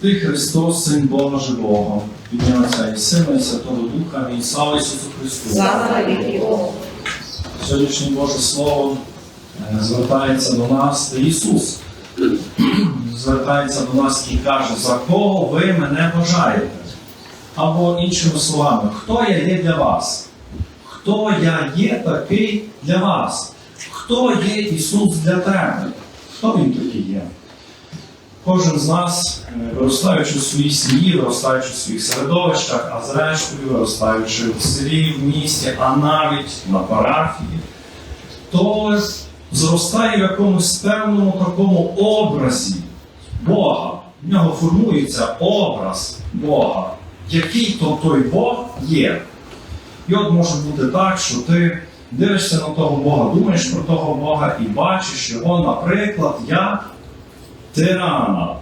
Ти Христос, Син Бога Живого, ім'я Отця і Сина і Святого Духа, і слава Ісусу Христу. Слава Богу. Сьогоднішнє Боже Слово е, звертається до нас, Ісус звертається до нас і каже, за кого ви мене бажаєте? Або іншими словами, хто я є для вас? Хто я є такий для вас? Хто є Ісус для тебе? Хто Він такий є? Кожен з нас, е, виростаючи в своїй сім'ї, виростаючи в своїх середовищах, а зрештою виростаючи в селі, в місті, а навіть на парафії, то зростає в якомусь певному такому образі Бога. В нього формується образ Бога. Який то той Бог є. І от може бути так, що ти дивишся на того Бога, думаєш про того Бога і бачиш його, наприклад, як тирана.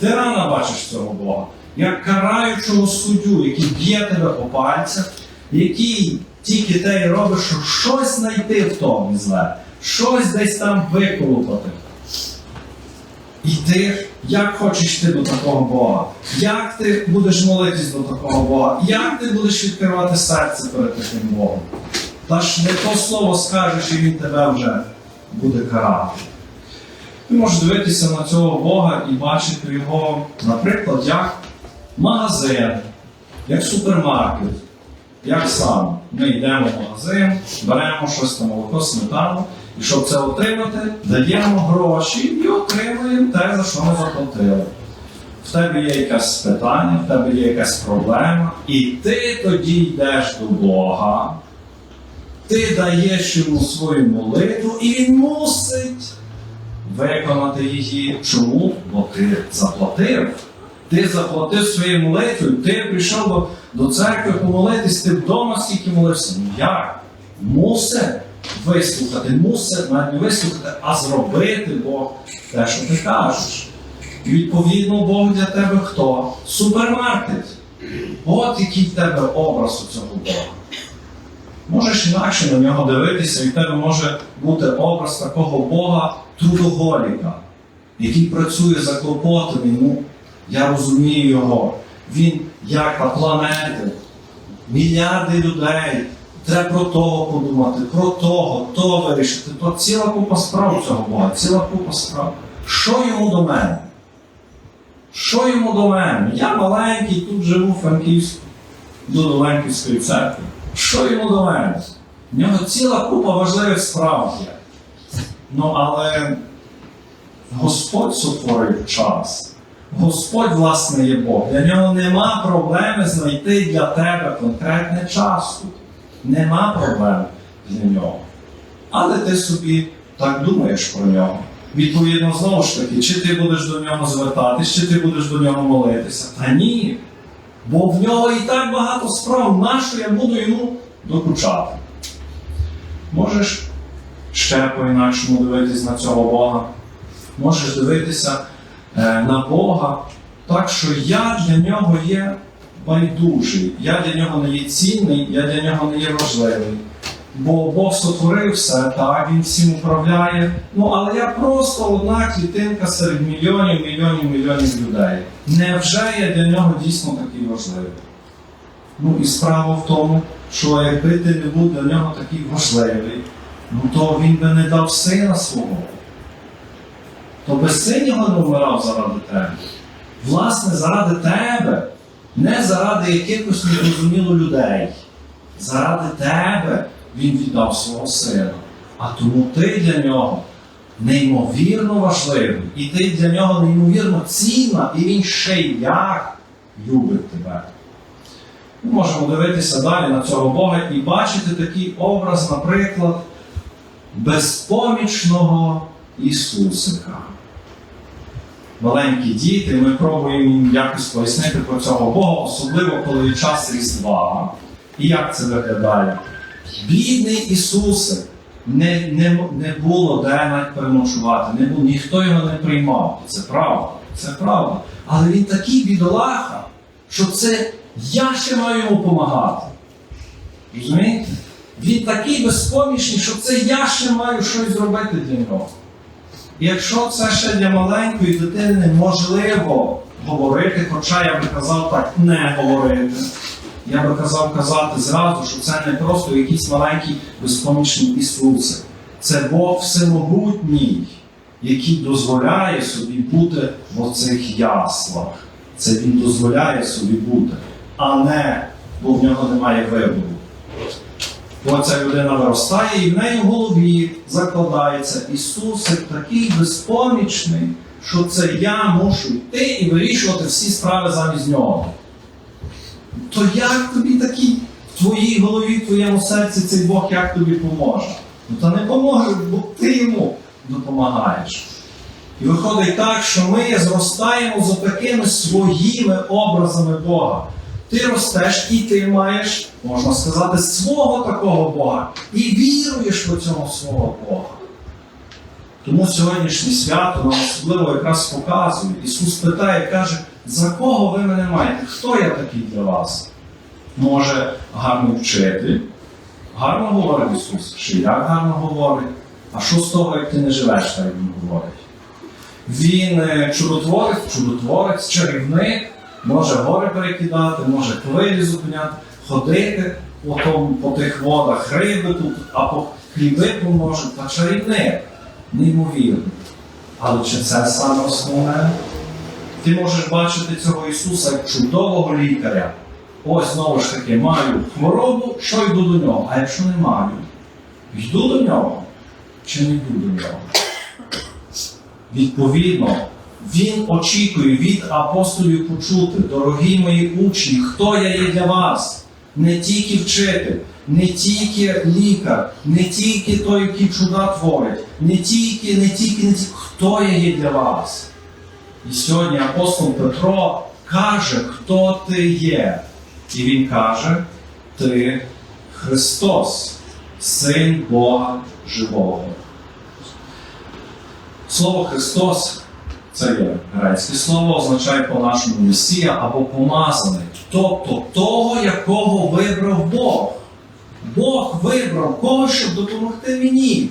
Тирана бачиш цього Бога, як караючого суддю, який б'є тебе по пальцях, який тільки те й робить, що щось знайти в тому зле, щось десь там виколупати. І ти як хочеш ти до такого Бога? Як ти будеш молитись до такого Бога? Як ти будеш відкривати серце перед таким Богом? Та ж не то слово скажеш, і він тебе вже буде карати. Ти можеш дивитися на цього Бога і бачити його, наприклад, як магазин, як супермаркет, як сам. Ми йдемо в магазин, беремо щось там молоко, сметану, і щоб це отримати, даємо гроші і отримуємо те, за що ми заплатили. В тебе є якесь питання, в тебе є якась проблема, і ти тоді йдеш до Бога, ти даєш йому свою молитву, і він мусить виконати її. Чому? Бо ти заплатив. Ти заплатив своєю молитвою, ти прийшов до, церкви помолитись, ти вдома стільки молився. Ну як? Мусить вислухати, мусить навіть не вислухати, а зробити Бог те, що ти кажеш. І відповідно Бог для тебе хто? Супермаркет. От який в тебе образ у цього Бога. Можеш інакше на нього дивитися, і в тебе може бути образ такого Бога трудоголіка, який працює за клопотами. Ну, я розумію його. Він як на планети, мільярди людей. Треба про того подумати, про того, то вирішити. То ціла купа справ цього Бога, ціла купа справ. Що йому до мене? Що йому до мене? Я маленький, тут живу в Франківську, до Ленківської церкви. Що йому до мене? В нього ціла купа важливих справ є. Ну, але Господь сотворив час. Господь, власне, є Бог. Для нього нема проблеми знайти для тебе конкретне час тут. Нема проблем для нього. Але ти собі так думаєш про нього. Відповідно, знову ж таки, чи ти будеш до нього звертатись, чи ти будеш до нього молитися. Та ні. Бо в нього і так багато справ, нащо я буду йому докучати. Можеш ще по-інакшому дивитись на цього Бога. Можеш дивитися е, на Бога так, що я для нього є байдужий, я для нього не є цінний, я для нього не є важливий. Бо Бог сотворив все, так, Він всім управляє. Ну, але я просто одна клітинка серед мільйонів, мільйонів, мільйонів людей. Невже я для нього дійсно такий важливий? Ну і справа в тому, що якби ти не був для нього такий важливий, ну то він би не дав сина свого. То би син його не вмирав заради тебе. Власне, заради тебе, не заради якихось незрозуміло людей. Заради тебе він віддав свого сина. А тому ти для нього неймовірно важливий, і ти для нього неймовірно цінна, і він ще як любить тебе. Ми можемо дивитися далі на цього Бога і бачити такий образ, наприклад, безпомічного Ісусика. Маленькі діти, ми пробуємо їм якось пояснити про цього Бога, особливо коли час Різдва. І як це виглядає? Бідний Ісусик, не, не, не було де навіть переночувати, не було, ніхто його не приймав. Це правда, це правда. Але він такий бідолаха, що це я ще маю йому допомагати. Розумієте? Він такий безпомічний, що це я ще маю щось зробити для нього. І якщо це ще для маленької дитини можливо говорити, хоча я би казав так не говорити. Я би казав казати зразу, що це не просто якийсь маленький безпомічний Ісусе. Це Бог всемогутній, який дозволяє собі бути в оцих яслах. Це Він дозволяє собі бути, а не, бо в нього немає вибору. Бо ця людина виростає і в неї в голові закладається Ісусик такий безпомічний, що це я мушу йти і вирішувати всі справи замість нього. То як тобі такий в твоїй голові, в твоєму серці цей Бог як тобі поможе? Ну та не поможе, бо ти йому допомагаєш. І виходить так, що ми зростаємо за такими своїми образами Бога. Ти ростеш і ти маєш, можна сказати, свого такого Бога. І віруєш в цього свого Бога. Тому сьогоднішнє свято нам особливо якраз показує. Ісус питає, каже, за кого ви мене маєте? Хто я такий для вас? Може, гарний вчитель? Гарно говорить Ісус, чи як гарно говорить? А що з того, як ти не живеш, так він говорить? Він е, чудотворець, чудотворець, чарівник, може гори перекидати, може хвилі зупиняти, ходити по, тому, по тих водах, риби тут, а по хліби поможе, та чарівник. Неймовірно. Але чи це саме основне? Ти можеш бачити цього Ісуса як чудового лікаря. Ось знову ж таки, маю хворобу, що йду до нього. А якщо не маю, йду до нього чи не йду до нього? Відповідно, він очікує від апостолів почути, дорогі мої учні, хто я є для вас? Не тільки вчитель, не тільки лікар, не тільки той, який чуда творить, не тільки, не тільки, не тільки, хто я є для вас? І сьогодні апостол Петро каже, хто ти є. І він каже, ти Христос, Син Бога Живого. Слово Христос це є грецьке слово, означає по-нашому Месія або помазаний. Тобто того, якого вибрав Бог. Бог вибрав кого, щоб допомогти мені.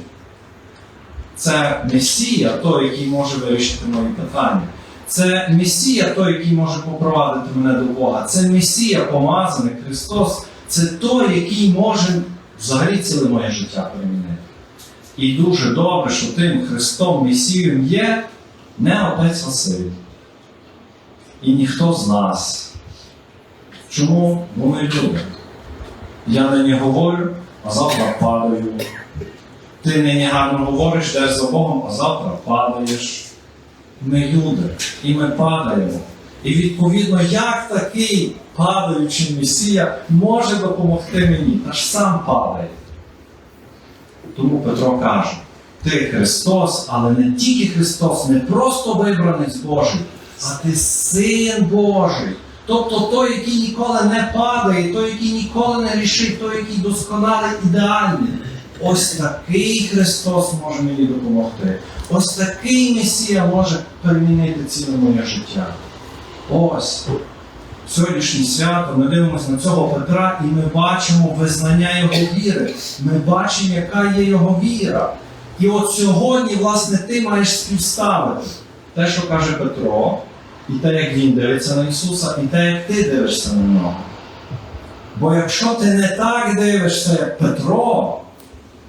Це Месія, той, який може вирішити мої питання. Це Месія, той, який може попровадити мене до Бога. Це Месія, помазаний Христос. Це той, який може взагалі ціле моє життя перемінити. І дуже добре, що тим Христом Месієм є не отець Василь. І ніхто з нас. Чому? Бо ми люди. Я нині говорю, а завтра падаю. Ти нині гарно говориш, йдеш за Богом, а завтра падаєш. Ми люди, і ми падаємо. І відповідно, як такий падаючий Месія може допомогти мені? Аж сам падає. Тому Петро каже: ти Христос, але не тільки Христос, не просто вибранець Божий, а ти син Божий. Тобто той, який ніколи не падає, той, який ніколи не рішить, той, який досконалий, ідеальний. Ось такий Христос може мені допомогти. Ось такий Месія може перемінити ціле моє життя. Ось сьогоднішнє свято ми дивимося на цього Петра і ми бачимо визнання його віри. Ми бачимо, яка є його віра. І от сьогодні, власне, ти маєш співставити те, що каже Петро, і те, як він дивиться на Ісуса, і те, як ти дивишся на нього. Бо якщо ти не так дивишся, як Петро,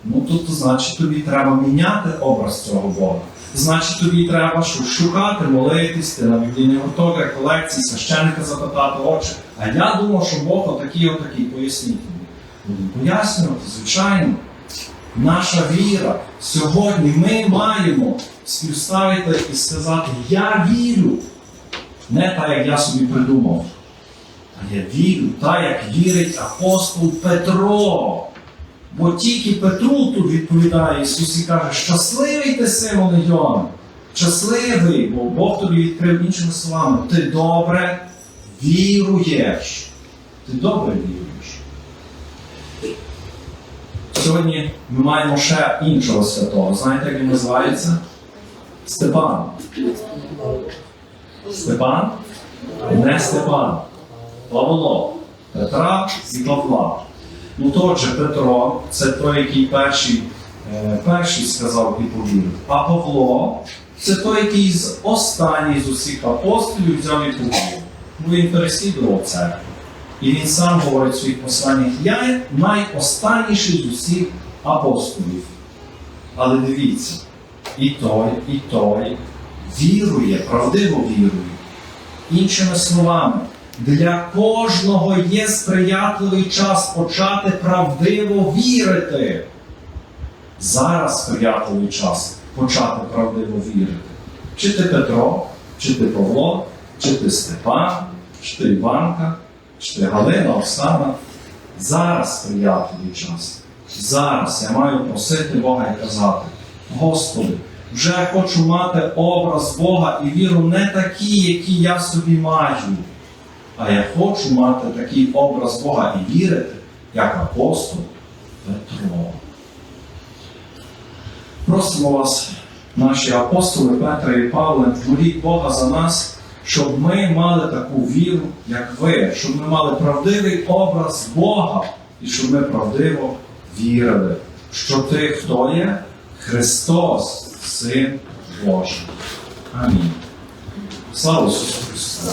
ну то, то значить тобі треба міняти образ цього Бога. Значить, тобі треба шукати, молитись, ти на біблійний гурток, реколекції, священника запитати очі. А я думав, що Бог отакий, отакий, поясніть мені. Буду пояснювати, звичайно. Наша віра сьогодні ми маємо співставити і сказати, я вірю. Не так, як я собі придумав. А я вірю, так, як вірить апостол Петро. Бо тільки Петру тут відповідає Ісус і каже, щасливий ти Симоне Йона, щасливий, бо Бог тобі відкрив іншими словами. Ти добре віруєш. Ти добре віруєш. Сьогодні ми маємо ще іншого святого. Знаєте, як він називається? Степан. Степан? Не Степан. Павло. Петра і Павла. Ну то отже, Петро це той, який перший, е, перший сказав і. А Павло Це той, який з останній з усіх апостолів взяв і. Бо він переслідував церкву. І він сам говорить в своїх посланнях, я найостанніший з усіх апостолів. Але дивіться, і той, і той вірує, правдиво вірує. Іншими словами, для кожного є сприятливий час почати правдиво вірити. Зараз сприятливий час почати правдиво вірити. Чи ти Петро, чи ти Павло, чи ти Степан, чи ти Іванка, чи ти Галина, Оксана. Зараз сприятливий час. Зараз я маю просити Бога і казати: Господи, вже хочу мати образ Бога і віру не такі, які я собі маю. А я хочу мати такий образ Бога і вірити, як апостол Петро. Просимо вас, наші апостоли Петра і Павле, моліть Бога за нас, щоб ми мали таку віру, як ви, щоб ми мали правдивий образ Бога і щоб ми правдиво вірили, що ти хто є? Христос, Син Божий. Амінь. Слава Ісусу Христу!